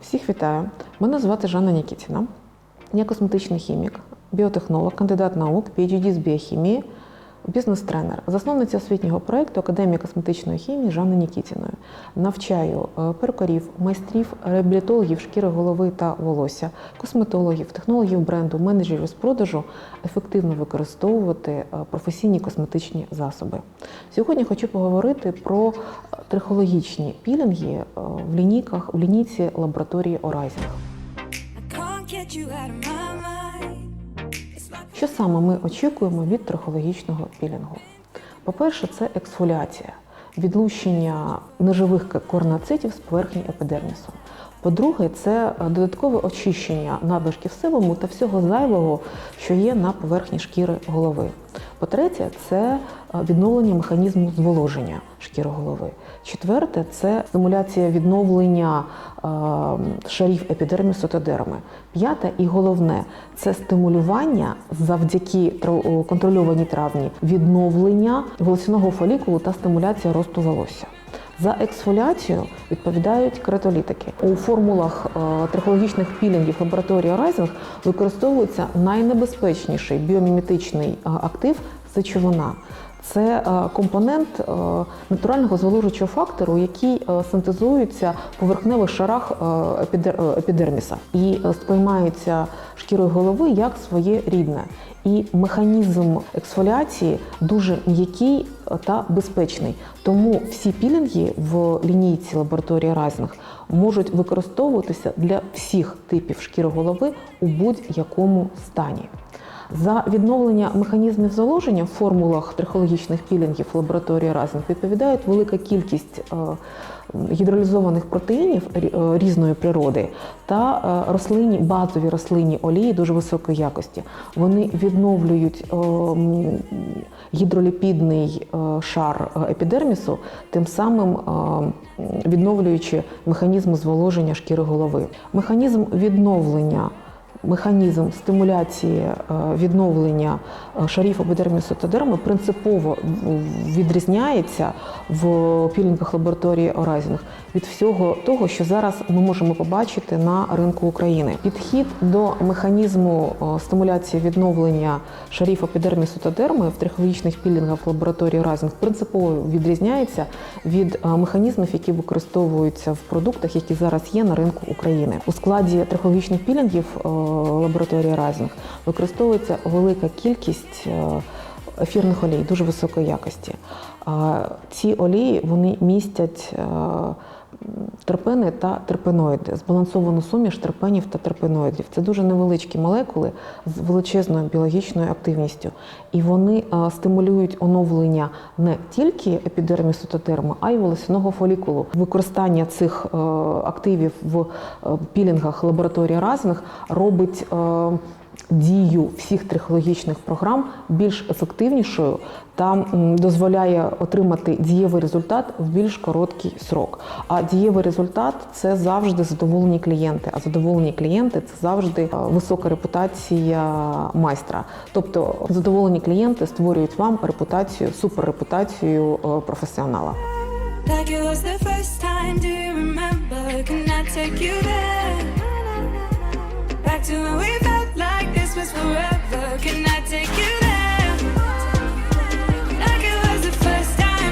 Всіх вітаю! Мене звати Жанна Нікітіна. Я косметичний хімік, біотехнолог, кандидат наук, PhD з біохімії, бізнес-тренер, засновниця освітнього проєкту Академії косметичної хімії Жанни Нікітіною. Навчаю е, перукарів, майстрів, реабілітологів шкіри голови та волосся, косметологів, технологів бренду, менеджерів з продажу ефективно використовувати е, професійні косметичні засоби. Сьогодні хочу поговорити про е, трихологічні пілінги в лінійках в лінійці лабораторії Оразінг. Що саме ми очікуємо від трихологічного пілінгу? По-перше, це ексфоліація, відлучення неживих корноцитів з поверхні епідермісу. По-друге, це е, додаткове очищення надлишків себуму та всього зайвого, що є на поверхні шкіри голови. По-третє, це е, відновлення механізму зволоження шкіри голови. Четверте це стимуляція відновлення е, шарів епідермісу та дерми. П'яте і головне це стимулювання завдяки контрольованій травні відновлення волосяного фолікулу та стимуляція росту волосся. За ексфоліацію відповідають кератолітики. У формулах е, трихологічних пілінгів лабораторії Райзинг використовується найнебезпечніший біоміметичний е, актив сечовина. Це е, компонент е, натурального зволожуючого фактору, який е, синтезується в поверхневих шарах епідер- епідерміса і сприймається шкірою голови як своє рідне. І механізм ексфоліації дуже м'який та безпечний. Тому всі пілінги в лінійці лабораторії Райзинг можуть використовуватися для всіх типів шкіри голови у будь-якому стані. За відновлення механізмів заложення в формулах трихологічних пілінгів в лабораторії Райзинг відповідають велика кількість е, гідролізованих протеїнів е, різної природи та е, рослинні, базові рослинні олії дуже високої якості. Вони відновлюють гідроліпідний шар епідермісу, тим самим відновлюючи механізм зволоження шкіри голови. Механізм відновлення механізм стимуляції е, відновлення е, шарів та принципово відрізняється в пілінгах лабораторії Оразінг від всього того, що зараз ми можемо побачити на ринку України. Підхід до механізму е, стимуляції відновлення шарів епідермісу та в трихологічних пілінгах лабораторії Оразінг принципово відрізняється від механізмів, які використовуються в продуктах, які зараз є на ринку України. У складі трихологічних пілінгів лабораторії Райзинг використовується велика кількість е, ефірних олій дуже високої якості. Ці олії вони містять е, терпени та терпеноїди, збалансовану суміш терпенів та терпеноїдів. Це дуже невеличкі молекули з величезною біологічною активністю. І вони е, стимулюють оновлення не тільки епідермісу та дерми, а й волосяного фолікулу. Використання цих е, активів в пілінгах лабораторії Разних робить дію всіх трихологічних програм більш ефективнішою та дозволяє отримати дієвий результат в більш короткий срок. А дієвий результат це завжди задоволені клієнти. А задоволені клієнти це завжди е, висока репутація майстра. Тобто задоволені клієнти створюють вам репутацію, суперрепутацію е, професіонала. like it? Back to when we